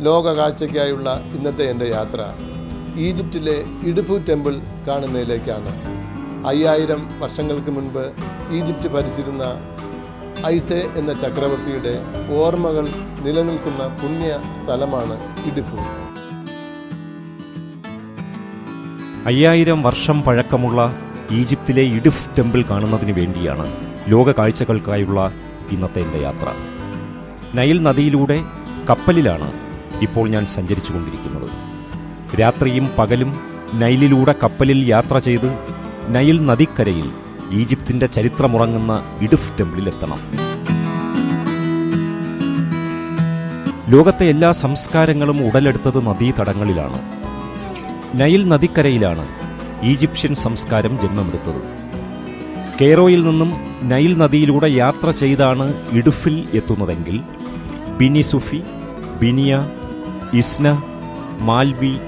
ലോക കാഴ്ചയ്ക്കായുള്ള ഇന്നത്തെ എന്റെ യാത്ര ഈജിപ്തിലെ ഇടുഫു ടെമ്പിൾ കാണുന്നതിലേക്കാണ്. അയ്യായിരം വർഷങ്ങൾക്ക് മുൻപ് ഈജിപ്റ്റ് ഭരിച്ചിരുന്ന ഐസെ എന്ന ചക്രവർത്തിയുടെ ഓർമ്മകൾ നിലനിൽക്കുന്ന പുണ്യ സ്ഥലമാണ് ഇടുഫു അയ്യായിരം വർഷം പഴക്കമുള്ള ഈജിപ്തിലെ ഇഡിഫ് ടെമ്പിൾ കാണുന്നതിന് വേണ്ടിയാണ് ലോക കാഴ്ചകൾക്കായുള്ള ഇന്നത്തെ എന്റെ യാത്ര. നൈൽ നദിയിലൂടെ കപ്പലിലാണ് ഇപ്പോൾ ഞാൻ സഞ്ചരിച്ചു കൊണ്ടിരിക്കുന്നത് രാത്രിയും പകലും നൈലിലൂടെ കപ്പലിൽ യാത്ര ചെയ്ത് നൈൽ നദിക്കരയിൽ ഈജിപ്തിന്റെ ചരിത്രമുറങ്ങുന്ന ഇഡുഫ് ടെമ്പിളിലെത്തണം. ലോകത്തെ എല്ലാ സംസ്കാരങ്ങളും ഉടലെടുത്തത് നദീതടങ്ങളിലാണ്. നൈൽ നദിക്കരയിലാണ് ഈജിപ്ഷ്യൻ സംസ്കാരം ജന്മമെടുത്തത്. കെയ്റോയിൽ നിന്നും നൈൽ നദിയിലൂടെ യാത്ര ചെയ്താണ് ഇടുഫിൽ എത്തുന്നതെങ്കിൽ ബിനി സുഫി ബിനിയ ഇസ്ന മാൽവി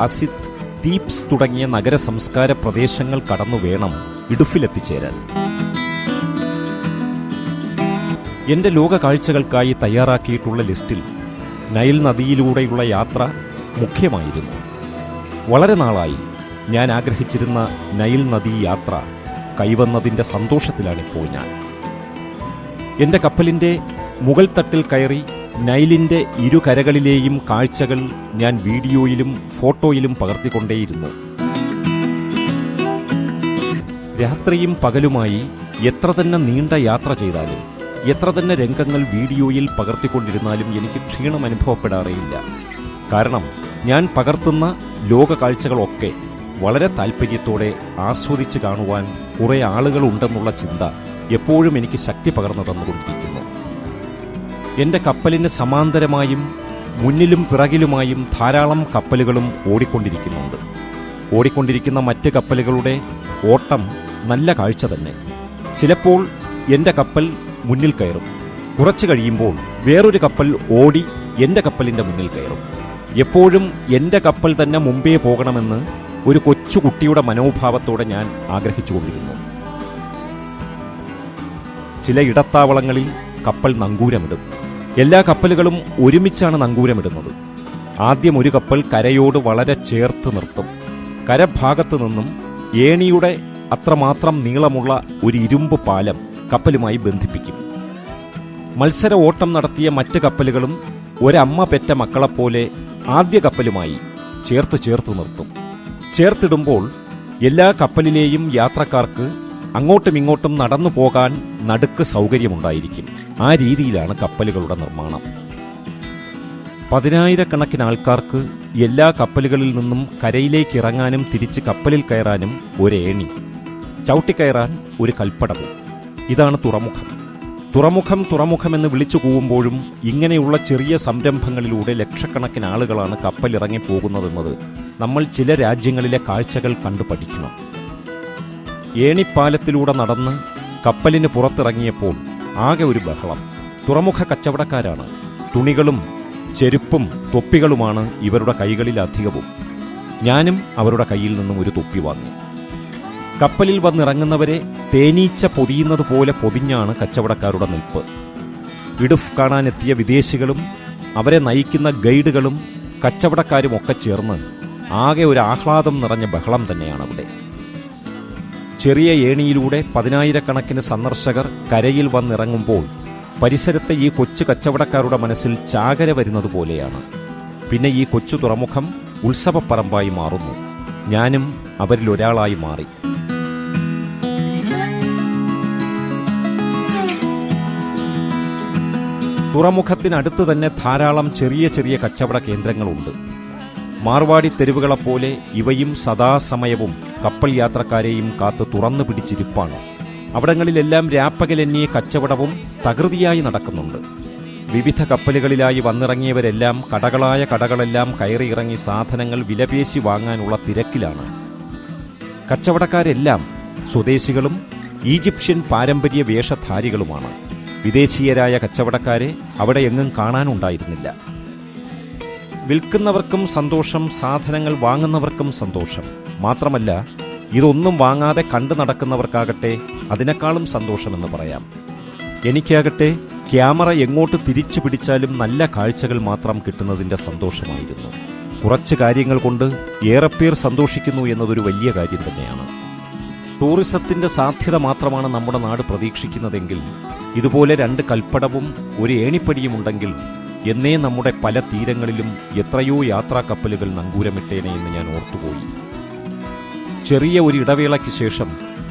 അസിത് തീപ്സ് തുടങ്ങിയ നഗര സംസ്കാര പ്രദേശങ്ങൾ കടന്നു വേണം ഇടുഫിലെത്തിച്ചേരാൻ. എന്റെ ലോക കാഴ്ചകൾക്കായി തയ്യാറാക്കിയിട്ടുള്ള ലിസ്റ്റിൽ നൈൽ നദിയിലൂടെയുള്ള യാത്ര മുഖ്യമായിരുന്നു. വളരെ നാളായി ഞാൻ ആഗ്രഹിച്ചിരുന്ന നൈൽ നദീ യാത്ര കൈവന്നതിന്റെ സന്തോഷത്തിലാണിപ്പോൾ ഞാൻ. എന്റെ കപ്പലിന്റെ മുകൾ തട്ടിൽ കയറി നൈലിന്റെ ഇരുകരകളിലെയും കാഴ്ചകൾ ഞാൻ വീഡിയോയിലും ഫോട്ടോയിലും പകർത്തിക്കൊണ്ടേയിരുന്നു. രാത്രിയും പകലുമായി എത്ര തന്നെ നീണ്ട യാത്ര ചെയ്താലും എത്ര തന്നെ രംഗങ്ങൾ വീഡിയോയിൽ പകർത്തിക്കൊണ്ടിരുന്നാലും എനിക്ക് ക്ഷീണം അനുഭവപ്പെടാറേയില്ല. കാരണം ഞാൻ പകർത്തുന്ന ലോക കാഴ്ചകളൊക്കെ വളരെ താല്പര്യത്തോടെ ആസ്വദിച്ച് കാണുവാൻ കുറേ ആളുകളുണ്ടെന്നുള്ള ചിന്ത എപ്പോഴും എനിക്ക് ശക്തി പകർന്നു തന്നുകൊണ്ടിരിക്കുന്നു. എന്റെ കപ്പലിന് സമാന്തരമായും മുന്നിലും പിറകിലുമായും ധാരാളം കപ്പലുകളും ഓടിക്കൊണ്ടിരിക്കുന്നുണ്ട്. ഓടിക്കൊണ്ടിരിക്കുന്ന മറ്റ് കപ്പലുകളുടെ ഓട്ടം നല്ല കാഴ്ച തന്നെ. ചിലപ്പോൾ എന്റെ കപ്പൽ മുന്നിൽ കയറും. കുറച്ചു കഴിയുമ്പോൾ വേറൊരു കപ്പൽ ഓടി എന്റെ കപ്പലിന്റെ മുന്നിൽ കയറും. എപ്പോഴും എന്റെ കപ്പൽ തന്നെ മുമ്പേ പോകണമെന്ന് ഒരു കൊച്ചുകുട്ടിയുടെ മനോഭാവത്തോടെ ഞാൻ ആഗ്രഹിച്ചുകൊണ്ടിരുന്നു. ചില ഇടത്താവളങ്ങളിൽ കപ്പൽ നങ്കൂരമിടും. എല്ലാ കപ്പലുകളും ഒരുമിച്ചാണ് നങ്കൂരമിടുന്നത്. ആദ്യം ഒരു കപ്പൽ കരയോട് വളരെ ചേർത്ത് നിർത്തും. കരഭാഗത്തു നിന്നും ഏണിയുടെ അത്രമാത്രം നീളമുള്ള ഒരു ഇരുമ്പ് പാലം കപ്പലുമായി ബന്ധിപ്പിക്കും. മത്സര ഓട്ടം നടത്തിയ മറ്റ് കപ്പലുകളും ഒരമ്മ പെറ്റ മക്കളെപ്പോലെ ആദ്യ കപ്പലുമായി ചേർത്ത് ചേർത്ത് നിർത്തും. ചേർത്തിടുമ്പോൾ എല്ലാ കപ്പലിലെയും യാത്രക്കാർക്ക് അങ്ങോട്ടും ഇങ്ങോട്ടും നടന്നു പോകാൻ നടുക്ക് സൗകര്യമുണ്ടായിരിക്കും. ആ രീതിയിലാണ് കപ്പലുകളുടെ നിർമ്മാണം. പതിനായിരക്കണക്കിന് ആൾക്കാർക്ക് എല്ലാ കപ്പലുകളിൽ നിന്നും കരയിലേക്ക് ഇറങ്ങാനും തിരിച്ച് കപ്പലിൽ കയറാനും ഒരേണി. ചവിട്ടിക്കയറാൻ ഒരു കൽപ്പടവും. ഇതാണ് തുറമുഖം. തുറമുഖം തുറമുഖമെന്ന് വിളിച്ചു കൂവുമ്പോഴും ഇങ്ങനെയുള്ള ചെറിയ സംരംഭങ്ങളിലൂടെ ലക്ഷക്കണക്കിന് ആളുകളാണ് കപ്പലിറങ്ങി പോകുന്നതെന്നത് നമ്മൾ ചില രാജ്യങ്ങളിലെ കാഴ്ചകൾ കണ്ടു പഠിക്കണം. ഏണിപ്പാലത്തിലൂടെ നടന്ന് കപ്പലിന് പുറത്തിറങ്ങിയപ്പോൾ ആകെ ഒരു ബഹളം. തുറമുഖ കച്ചവടക്കാരാണ്. തുണികളും ചെരുപ്പും തൊപ്പികളുമാണ് ഇവരുടെ കൈകളിൽ അധികവും. ഞാനും അവരുടെ കയ്യിൽ നിന്നും ഒരു തൊപ്പി വാങ്ങി. കപ്പലിൽ വന്നിറങ്ങുന്നവരെ തേനീച്ച പൊതിയുന്നത് പോലെ പൊതിഞ്ഞാണ് കച്ചവടക്കാരുടെ നിൽപ്പ്. ഇടുഫ് കാണാനെത്തിയ വിദേശികളും അവരെ നയിക്കുന്ന ഗൈഡുകളും കച്ചവടക്കാരും ഒക്കെ ചേർന്ന് ആകെ ഒരു ആഹ്ലാദം നിറഞ്ഞ ബഹളം തന്നെയാണ് അവിടെ. ചെറിയ ഏണിയിലൂടെ പതിനായിരക്കണക്കിന് സന്ദർശകർ കരയിൽ വന്നിറങ്ങുമ്പോൾ പരിസരത്തെ ഈ കൊച്ചു കച്ചവടക്കാരുടെ മനസ്സിൽ ചാകര വരുന്നത് പോലെയാണ്. പിന്നെ ഈ കൊച്ചു തുറമുഖം ഉത്സവപ്പറമ്പായി മാറുന്നു. ഞാനും അവരിലൊരാളായി മാറി. തുറമുഖത്തിനടുത്ത് തന്നെ ധാരാളം ചെറിയ ചെറിയ കച്ചവട കേന്ദ്രങ്ങളുണ്ട്. മാർവാടി തെരുവുകളെപ്പോലെ ഇവയും സദാസമയവും കപ്പൽ യാത്രക്കാരെയും കാത്ത് തുറന്നു പിടിച്ചിരിപ്പാണ്. അവിടങ്ങളിലെല്ലാം രാപ്പകലെന്നിയ കച്ചവടവും തകൃതിയായി നടക്കുന്നുണ്ട്. വിവിധ കപ്പലുകളിലായി വന്നിറങ്ങിയവരെല്ലാം കടകളായ കടകളെല്ലാം കയറിയിറങ്ങി സാധനങ്ങൾ വിലപേശി വാങ്ങാനുള്ള തിരക്കിലാണ്. കച്ചവടക്കാരെല്ലാം സ്വദേശികളും ഈജിപ്ഷ്യൻ പാരമ്പര്യ വേഷധാരികളുമാണ്. വിദേശീയരായ കച്ചവടക്കാരെ അവിടെ എങ്ങും കാണാനുണ്ടായിരുന്നില്ല. വിൽക്കുന്നവർക്കും സന്തോഷം സാധനങ്ങൾ വാങ്ങുന്നവർക്കും സന്തോഷം. മാത്രമല്ല ഇതൊന്നും വാങ്ങാതെ കണ്ടു നടക്കുന്നവർക്കാകട്ടെ അതിനേക്കാളും സന്തോഷമെന്ന് പറയാം. എനിക്കാകട്ടെ ക്യാമറ എങ്ങോട്ട് തിരിച്ചു പിടിച്ചാലും നല്ല കാഴ്ചകൾ മാത്രം കിട്ടുന്നതിന്റെ സന്തോഷമായിരുന്നു. കുറച്ച് കാര്യങ്ങൾ കൊണ്ട് ഏറെപ്പേർ സന്തോഷിക്കുന്നു എന്നതൊരു വലിയ കാര്യം തന്നെയാണ്. ടൂറിസത്തിന്റെ സാധ്യത മാത്രമാണ് നമ്മുടെ നാട് പ്രതീക്ഷിക്കുന്നതെങ്കിൽ ഇതുപോലെ രണ്ട് കൽപ്പടവും ഒരു ഏണിപ്പടിയും ഉണ്ടെങ്കിൽ എന്നേ നമ്മുടെ പല തീരങ്ങളിലും എത്രയോ യാത്രാ കപ്പലുകൾ നങ്കൂരമിട്ടേനെ എന്ന് ഞാൻ ഓർത്തുപോയി. ചെറിയ ഒരു ഇടവേളയ്ക്ക് ശേഷം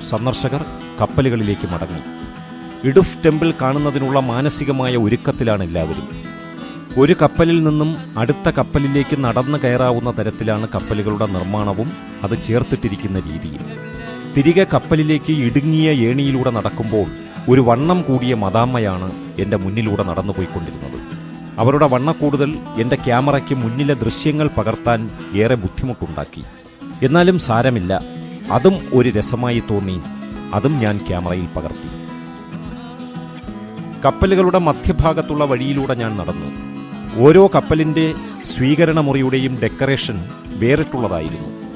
സന്ദർശകർ കപ്പലുകളിലേക്ക് മടങ്ങി. ഇടുഫ് ടെമ്പിൾ കാണുന്നതിനുള്ള മാനസികമായ ഒരുക്കത്തിലാണ് എല്ലാവരും. ഒരു കപ്പലിൽ നിന്നും അടുത്ത കപ്പലിലേക്ക് നടന്നു കയറാവുന്ന തരത്തിലാണ് കപ്പലുകളുടെ നിർമ്മാണവും അത് ചേർത്തിട്ടിരിക്കുന്ന രീതിയും. തിരികെ കപ്പലിലേക്ക് ഇടുങ്ങിയ ഏണിയിലൂടെ നടക്കുമ്പോൾ ഒരു വണ്ണം കൂടിയ മദാമ്മയാണ് എന്റെ മുന്നിലൂടെ നടന്നുപോയിക്കൊണ്ടിരുന്നത്. അവരുടെ വണ്ണക്കൂടുതൽ എന്റെ ക്യാമറയ്ക്ക് മുന്നിലെ ദൃശ്യങ്ങൾ പകർത്താൻ ഏറെ ബുദ്ധിമുട്ടുണ്ടാക്കി. എന്നാലും സാരമില്ല. അതും ഒരു രസമായി തോന്നി. അതും ഞാൻ ക്യാമറയിൽ പകർത്തി. കപ്പലുകളുടെ മധ്യഭാഗത്തുള്ള വഴിയിലൂടെ ഞാൻ നടന്നു. ഓരോ കപ്പലിന്റെ സ്വീകരണ മുറിയുടെയും ഡെക്കറേഷൻ വേറിട്ടുള്ളതായിരുന്നു.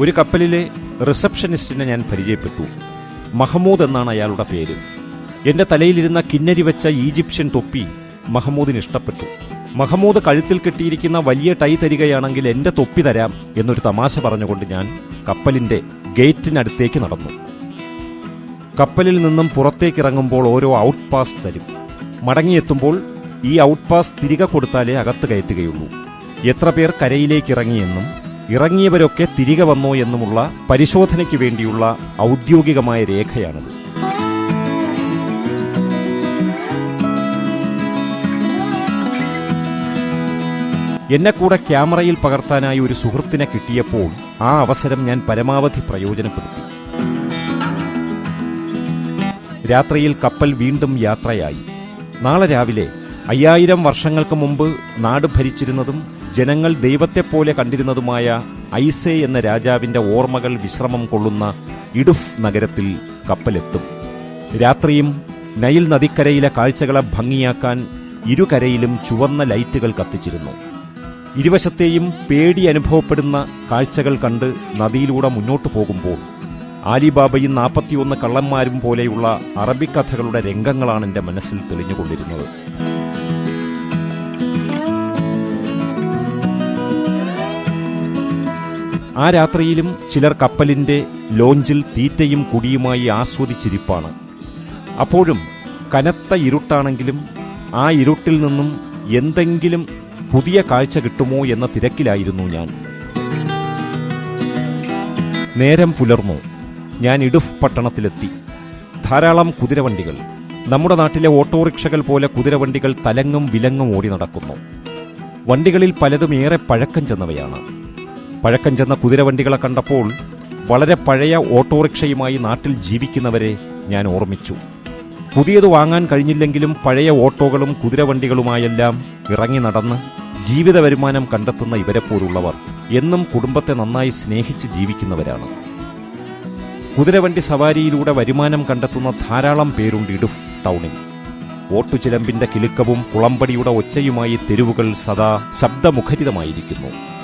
ഒരു കപ്പലിലെ റിസപ്ഷനിസ്റ്റിനെ ഞാൻ പരിചയപ്പെട്ടു. മഹമൂദ് എന്നാണ് അയാളുടെ പേര്. എന്റെ തലയിലിരുന്ന കിന്നരി വെച്ച ഈജിപ്ഷ്യൻ തൊപ്പി മഹമൂദിന് ഇഷ്ടപ്പെട്ടു. മഹമൂദ് കഴുത്തിൽ കെട്ടിയിരിക്കുന്ന വലിയ ടൈ തരികയാണെങ്കിൽ എന്റെ തൊപ്പി തരാം എന്നൊരു തമാശ പറഞ്ഞുകൊണ്ട് ഞാൻ കപ്പലിന്റെ ഗേറ്റിനടുത്തേക്ക് നടന്നു. കപ്പലിൽ നിന്നും പുറത്തേക്കിറങ്ങുമ്പോൾ ഓരോ ഔട്ട് പാസ് തരും. മടങ്ങിയെത്തുമ്പോൾ ഈ ഔട്ട് പാസ് തിരികെ കൊടുത്താലേ അകത്ത് കയറ്റുകയുള്ളൂ. എത്ര പേർ കരയിലേക്ക് ഇറങ്ങിയെന്നും ഇറങ്ങിയവരൊക്കെ തിരികെ വന്നോ എന്നുമുള്ള പരിശോധനയ്ക്ക് വേണ്ടിയുള്ള ഔദ്യോഗികമായ രേഖയാണിത്. എന്നെ കൂടെ ക്യാമറയിൽ പകർത്താനായി ഒരു സുഹൃത്തിനെ കിട്ടിയപ്പോൾ ആ അവസരം ഞാൻ പരമാവധി പ്രയോജനപ്പെടുത്തി. രാത്രിയിൽ കപ്പൽ വീണ്ടും യാത്രയായി. നാളെ രാവിലെ അയ്യായിരം വർഷങ്ങൾക്ക് മുമ്പ് നാട് ഭരിച്ചിരുന്നതും ജനങ്ങൾ ദൈവത്തെപ്പോലെ കണ്ടിരുന്നതുമായ ഐസേ എന്ന രാജാവിന്റെ ഓർമ്മകൾ വിശ്രമം കൊള്ളുന്ന ഇടുഫ് നഗരത്തിൽ കപ്പലെത്തും. രാത്രിയും നൈൽ നദിക്കരയിലെ കാഴ്ചകളെ ഭംഗിയാക്കാൻ ഇരുകരയിലും ചുവന്ന ലൈറ്റുകൾ കത്തിച്ചിരുന്നു. ഇരുവശത്തെയും പേടി അനുഭവപ്പെടുന്ന കാഴ്ചകൾ കണ്ട് നദിയിലൂടെ മുന്നോട്ടു പോകുമ്പോൾ ആലിബാബയും നാൽപ്പത്തിയൊന്ന് കള്ളന്മാരും പോലെയുള്ള അറബിക്കഥകളുടെ രംഗങ്ങളാണ് എന്റെ മനസ്സിൽ തെളിഞ്ഞുകൊണ്ടിരുന്നത്. ആ രാത്രിയിലും ചിലർ കപ്പലിന്റെ ലോഞ്ചിൽ തീറ്റയും കുടിയുമായി ആസ്വദിച്ചിരിപ്പാണ്. അപ്പോഴും കനത്ത ഇരുട്ടാണെങ്കിലും ആ ഇരുട്ടിൽ നിന്നും എന്തെങ്കിലും പുതിയ കാഴ്ച കിട്ടുമോ എന്ന തിരക്കിലായിരുന്നു ഞാൻ. നേരം പുലർന്നു. ഞാൻ ഇടുഫ് പട്ടണത്തിലെത്തി. ധാരാളം കുതിരവണ്ടികൾ. നമ്മുടെ നാട്ടിലെ ഓട്ടോറിക്ഷകൾ പോലെ കുതിരവണ്ടികൾ തലങ്ങും വിലങ്ങും ഓടി നടക്കുന്നു. വണ്ടികളിൽ പലതും ഏറെ പഴക്കം ചെന്നവയാണ്. പഴക്കം ചെന്ന കുതിരവണ്ടികളെ കണ്ടപ്പോൾ വളരെ പഴയ ഓട്ടോറിക്ഷയുമായി നാട്ടിൽ ജീവിക്കുന്നവരെ ഞാൻ ഓർമ്മിച്ചു. പുതിയത് വാങ്ങാൻ കഴിഞ്ഞില്ലെങ്കിലും പഴയ ഓട്ടോകളും കുതിരവണ്ടികളുമായെല്ലാം ഇറങ്ങി നടന്ന് ജീവിത വരുമാനം കണ്ടെത്തുന്ന ഇവരെപ്പോലുള്ളവർ എന്നും കുടുംബത്തെ നന്നായി സ്നേഹിച്ച് ജീവിക്കുന്നവരാണ്. കുതിരവണ്ടി സവാരിയിലൂടെ വരുമാനം കണ്ടെത്തുന്ന ധാരാളം പേരുണ്ട് ഇടുഫ് ടൗണിൽ. ഓട്ടുചിലമ്പിന്റെ കിലുക്കവും കുളമ്പടിയുടെ ഒച്ചയുമായി തെരുവുകൾ സദാ ശബ്ദമുഖരിതമായിരിക്കുന്നു.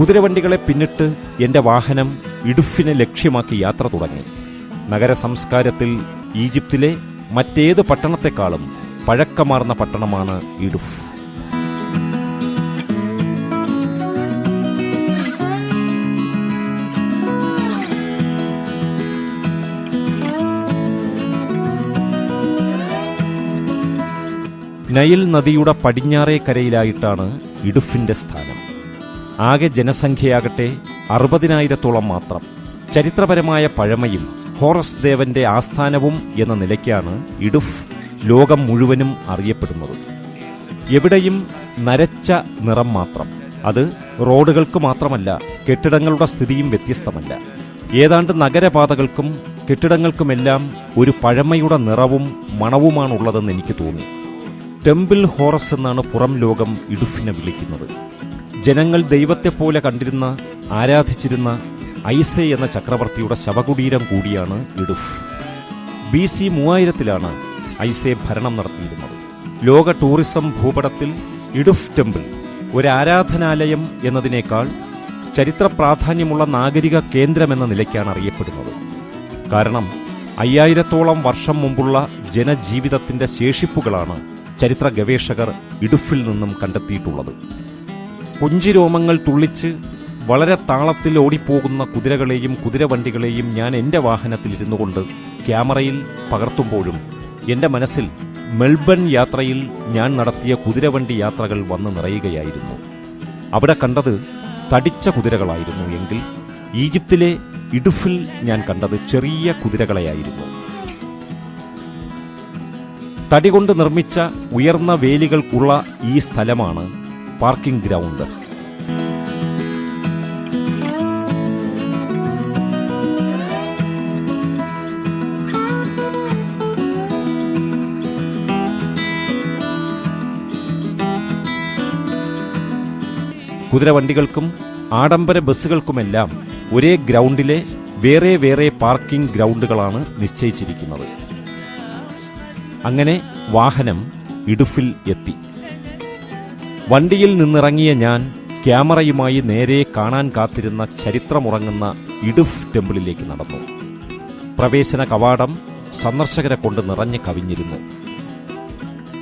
കുതിരവണ്ടികളെ പിന്നിട്ട് എന്റെ വാഹനം ഇടുഫിനെ ലക്ഷ്യമാക്കി യാത്ര തുടങ്ങി. നഗര സംസ്കാരത്തിൽ ഈജിപ്തിലെ മറ്റേത് പട്ടണത്തെക്കാളും പഴക്കമാർന്ന പട്ടണമാണ് ഇടുഫ്. നൈൽ നദിയുടെ പടിഞ്ഞാറേ കരയിലായിട്ടാണ് ഇടുഫിന്റെ സ്ഥാനം. ആകെ ജനസംഖ്യയാകട്ടെ അറുപതിനായിരത്തോളം മാത്രം. ചരിത്രപരമായ പഴമയും ഹോറസ് ദേവന്റെ ആസ്ഥാനവും എന്ന നിലയ്ക്കാണ് ഇടുഫ് ലോകം മുഴുവനും അറിയപ്പെടുന്നത്. എവിടെയും നരച്ച നിറം മാത്രം. അത് റോഡുകൾക്ക് മാത്രമല്ല കെട്ടിടങ്ങളുടെ സ്ഥിതിയും വ്യത്യസ്തമല്ല. ഏതാണ്ട് നഗരപാതകൾക്കും കെട്ടിടങ്ങൾക്കുമെല്ലാം ഒരു പഴമയുടെ നിറവും മണവുമാണുള്ളതെന്ന് എനിക്ക് തോന്നി. ടെമ്പിൾ ഹോറസ് എന്നാണ് പുറം ലോകം ഇടുഫിനെ വിളിക്കുന്നത്. ജനങ്ങൾ ദൈവത്തെപ്പോലെ കണ്ടിരുന്ന ആരാധിച്ചിരുന്ന ഐസെ എന്ന ചക്രവർത്തിയുടെ ശവകുടീരം കൂടിയാണ് ഇടുഫ്. ബി സി മൂവായിരത്തിലാണ് ഐസെ ഭരണം നടത്തിയിരുന്നത്. ലോക ടൂറിസം ഭൂപടത്തിൽ ഇടുഫ് ടെമ്പിൾ ഒരു ആരാധനാലയം എന്നതിനേക്കാൾ ചരിത്ര പ്രാധാന്യമുള്ള നാഗരിക കേന്ദ്രമെന്ന നിലയ്ക്കാണ് അറിയപ്പെടുന്നത്. കാരണം അയ്യായിരത്തോളം വർഷം മുമ്പുള്ള ജനജീവിതത്തിന്റെ ശേഷിപ്പുകളാണ് ചരിത്ര ഗവേഷകർ ഇടുഫിൽ നിന്നും കണ്ടെത്തിയിട്ടുള്ളത്. പുഞ്ചിരോമങ്ങൾ തുള്ളിച്ച് വളരെ താളത്തിൽ ഓടിപ്പോകുന്ന കുതിരകളെയും കുതിരവണ്ടികളെയും ഞാൻ എന്റെ വാഹനത്തിൽ ഇരുന്നു കൊണ്ട് ക്യാമറയിൽ പകർത്തുമ്പോഴും എന്റെ മനസ്സിൽ മെൽബൺ യാത്രയിൽ ഞാൻ നടത്തിയ കുതിരവണ്ടി യാത്രകൾ വന്ന് നിറയുകയായിരുന്നു. അവിടെ കണ്ടത് തടിച്ച കുതിരകളായിരുന്നു എങ്കിൽ ഈജിപ്തിലെ ഇടുഫിൽ ഞാൻ കണ്ടത് ചെറിയ കുതിരകളെയായിരുന്നു. തടി കൊണ്ട് നിർമ്മിച്ച ഉയർന്ന വേലികൾക്കുള്ള ഈ സ്ഥലമാണ് പാർക്കിംഗ് ഗ്രൗണ്ട്. കുതിരവണ്ടികൾക്കും ആഡംബര ബസ്സുകൾക്കുമെല്ലാം ഒരേ ഗ്രൗണ്ടിലെ വേറെ വേറെ പാർക്കിംഗ് ഗ്രൗണ്ടുകളാണ് നിശ്ചയിച്ചിരിക്കുന്നത്. അങ്ങനെ വാഹനം ഇടുഫിൽ എത്തി. വണ്ടിയിൽ നിന്നിറങ്ങിയ ഞാൻ ക്യാമറയുമായി നേരെ കാണാൻ കാത്തിരുന്ന ചരിത്രമുറങ്ങുന്ന ഇടുഫ് ടെമ്പിളിലേക്ക് നടന്നു. പ്രവേശന കവാടം സന്ദർശകരെ കൊണ്ട് നിറഞ്ഞു കവിഞ്ഞിരുന്നു.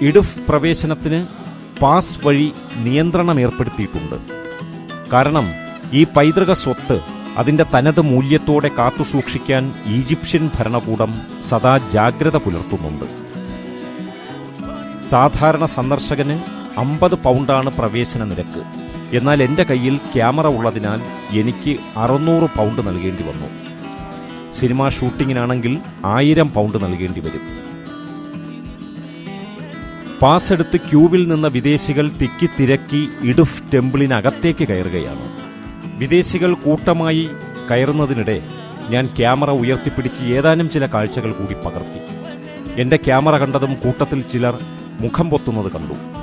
ഇടുഫ് പ്രവേശനത്തിന് പാസ് വഴി നിയന്ത്രണം ഏർപ്പെടുത്തിയിട്ടുണ്ട്. കാരണം ഈ പൈതൃക സ്വത്ത് അതിന്റെ തനത് മൂല്യത്തോടെ കാത്തുസൂക്ഷിക്കാൻ ഈജിപ്ഷ്യൻ ഭരണകൂടം സദാ ജാഗ്രത പുലർത്തുന്നുണ്ട്. സാധാരണ സന്ദർശകന് അമ്പത് പൗണ്ടാണ് പ്രവേശന നിരക്ക്. എന്നാൽ എന്റെ കയ്യിൽ ക്യാമറ ഉള്ളതിനാൽ എനിക്ക് അറുന്നൂറ് പൗണ്ട് നൽകേണ്ടി വന്നു. സിനിമാ ഷൂട്ടിങ്ങിനാണെങ്കിൽ ആയിരം പൗണ്ട് നൽകേണ്ടി വരും. പാസ് എടുത്ത് ക്യൂവിൽ നിന്ന വിദേശികൾ തിക്കി തിരക്കി ഇടുഫ് ടെമ്പിളിനകത്തേക്ക് കയറുകയാണ്. വിദേശികൾ കൂട്ടമായി കയറുന്നതിനിടെ ഞാൻ ക്യാമറ ഉയർത്തിപ്പിടിച്ച് ഏതാനും ചില കാഴ്ചകൾ കൂടി പകർത്തി. എന്റെ ക്യാമറ കണ്ടതും കൂട്ടത്തിൽ ചിലർ മുഖം പൊത്തുന്നത് കണ്ടു.